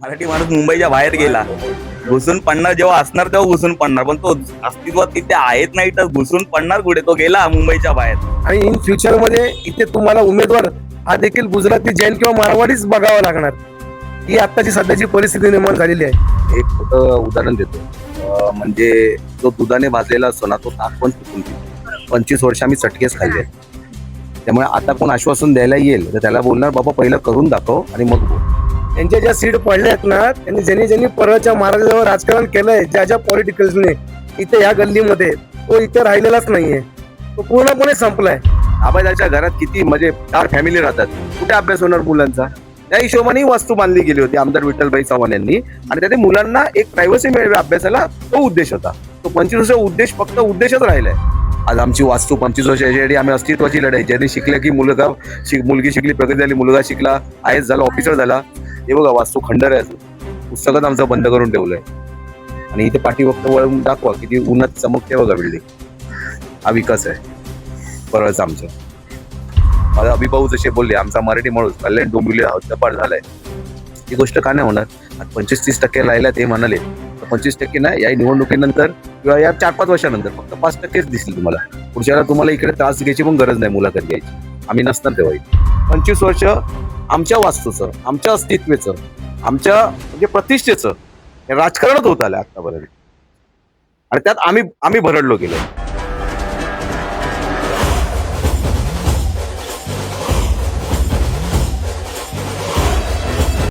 मराठी माणूस मुंबईच्या बाहेर गेला. घुसून पडणार जेव्हा असणार तेव्हा घुसून पडणार. पण तो अस्तित्वात तिथे आहेत नाही तर घुसून पडणार कुठे? तो गेला मुंबईच्या बाहेर. आणि इन फ्युचरमध्ये इथे तुम्हाला उमेदवार हा देखील गुजराती जैन किंवा मारवाडीच बघावा लागणार. ही आताची सध्याची परिस्थिती निर्माण झालेली आहे. एक उदाहरण देतो. म्हणजे जो दुधाने भाजलेला असतो ना तो ताक पण चुकून पितो. पंचवीस वर्ष आम्ही चटकेच खाल्ले. त्यामुळे आता कोण आश्वासन द्यायला येईल तर त्याला बोलणार बाबा पहिलं करून दाखव आणि मग बोल. यांच्या ज्या सीट पडल्या आहेत ना त्यांनी ज्यांनी ज्यांनी परळच्या महाराजाजवळ राजकारण केलंय ज्या ज्या पॉलिटिकल्सने इथे या गल्लीमध्ये तो इथे राहिलेलाच नाहीये. तो पूर्णपणे संपलाय. आबाजाच्या घरात किती म्हणजे चार फॅमिली राहतात. कुठे अभ्यास होणार मुलांचा? त्या हिशोबाने वास्तू बांधली गेली होती आमदार विठ्ठलभाई चव्हाण यांनी. आणि त्याने मुलांना एक प्रायव्हसी मिळावी अभ्यासाला तो उद्देश होता. तो पंचवीस वर्ष उद्देश फक्त उद्देशच राहिलाय. आज आमची वास्तू पंचवीस वर्षाची आम्ही अस्तित्वाची लढाई. ज्यांनी शिकले की मुलगा शिक मुलगी शिकली प्रगती झाली मुलगा शिकला आय एस झाला ऑफिसर झाला. हे बघा वास्तू खंडर आहे अजून. पुस्तकच आमचं बंद करून ठेवलंय. आणि इथे पाठी फक्त वळून दाखवा किती उन्हात चमकते बघा बिल्डिंग हा विकास आहे. परळच आमचं. माझा अभिभाऊ जसे बोलले आमचा मराठी माणूस कल्याण डोंबिवली हद्दपार झालाय. ही गोष्ट का नाही होणार? पंचवीस तीस टक्के राहिला ते म्हणाले. पंचवीस टक्के नाही या निवडणुकीनंतर किंवा या चार पाच वर्षानंतर फक्त पाच टक्केच दिसतील तुम्हाला. पुढच्याला तुम्हाला इकडे त्रास घ्यायची पण गरज नाही मुलाखत घ्यायची. आम्ही नसणार तेव्हाही पंचवीस वर्ष आमच्या वास्तूचं आमच्या अस्तित्वेचं आमच्या म्हणजे प्रतिष्ठेचं हे राजकारणच होत आलं आतापर्यंत आणि त्यात आम्ही आम्ही भरडलो गेलो.